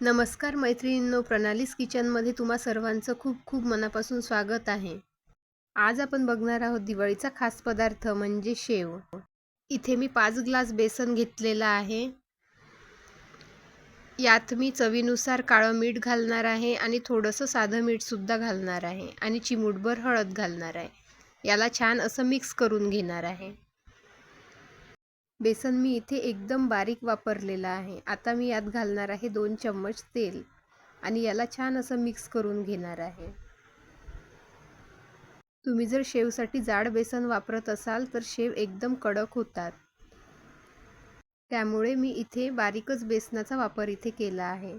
नमस्कार मैत्रिणींनो प्रणालीस किचनमध्ये तुम्हा सर्वांचं खूप खूप मनापासून स्वागत आहे. आज आपण बघणार आहोत दिवाळीचा खास पदार्थ म्हणजे शेव. इथे मी पाच ग्लास बेसन घेतलेला आहे. यात मी चवीनुसार काळं मीठ घालणार आहे आणि थोडंसं साधं मीठसुद्धा घालणार आहे आणि चिमूटभर हळद घालणार आहे. याला छान असं मिक्स करून घेणार आहे. बेसन मी इथे एकदम बारीक वापरलेलं आहे. आता मी यात घालणार आहे दोन चम्मच तेल आणि याला छान असं मिक्स करून घेणार आहे. तुम्ही जर शेवसाठी जाड बेसन वापरत असाल तर शेव एकदम कडक होतात. त्यामुळे मी इथे बारीकच बेसनाचा वापर इथे केला आहे.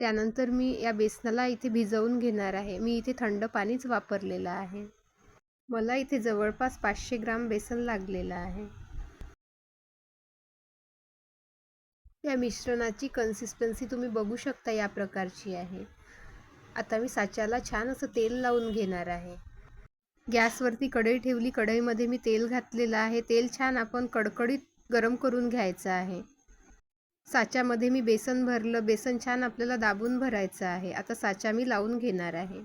त्यानंतर मी या बेसनाला इथे भिजवून घेणार आहे. मी इथे थंड पाणीच वापरलेलं आहे. मला इथे जवळपास पाचशे ग्राम बेसन लागलेलं आहे. या मिश्रणाची कन्सिस्टन्सी तुम्ही बघू शकता या प्रकारची आहे. आता मी साच्याला छान असं तेल लावून घेणार आहे. गॅसवरती कढई ठेवली कढईमध्ये मी तेल घातलेलं आहे. तेल छान आपण कडकडीत गरम करून घ्यायचं आहे. साच्यामध्ये मी बेसन भरलं. बेसन छान आपल्याला दाबून भरायचं आहे. आता साचा मी लावून घेणार आहे.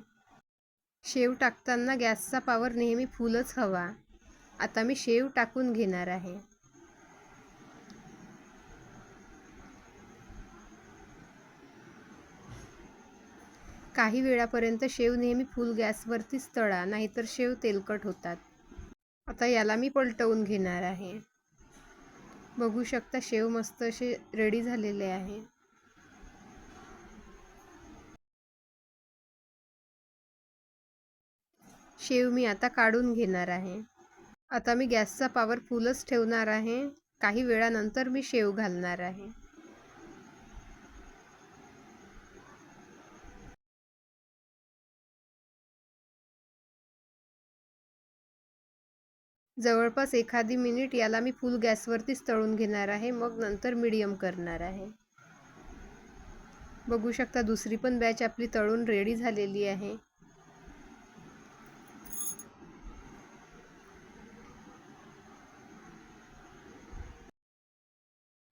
शेव टाकताना गॅसचा पावर नेहमी फुलच हवा. आता मी शेव टाकून घेणार आहे. काही वेळापर्यंत शेव नेहमी फुल गॅसवरतीच तळा नाहीतर शेव तेलकट होतात. आता याला मी पलटवून घेणार आहे. बघू शकता शेव मस्त असे रेडी झालेले आहे. शेव मी आता काढून घेणार आहे. आता मी गॅसचा पावर फुलच ठेवणार आहे. काही वेळानंतर मी शेव घालणार आहे. जवळपास एखादी मिनिट याला मी फुल गॅसवरतीच तळून घेणार आहे मग नंतर मिडियम करणार आहे. बघू शकता दुसरी पण बॅच आपली तळून रेडी झालेली आहे.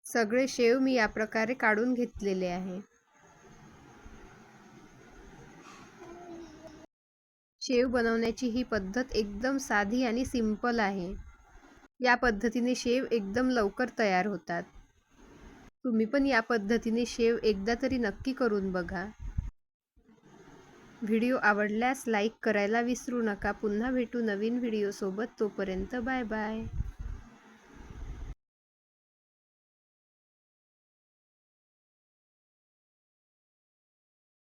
सगळे शेव मी या प्रकारे काढून घेतलेले आहे. शेव बनवण्याची ही पद्धत एकदम साधी आणि सिंपल आहे. या पद्धतीने शेव एकदम लवकर तयार होतात. तुम्ही पण या पद्धतीने शेव एकदा तरी नक्की करून बघा. व्हिडिओ आवडल्यास लाईक करायला विसरू नका. पुन्हा भेटू नवीन व्हिडिओसोबत. तोपर्यंत बाय बाय.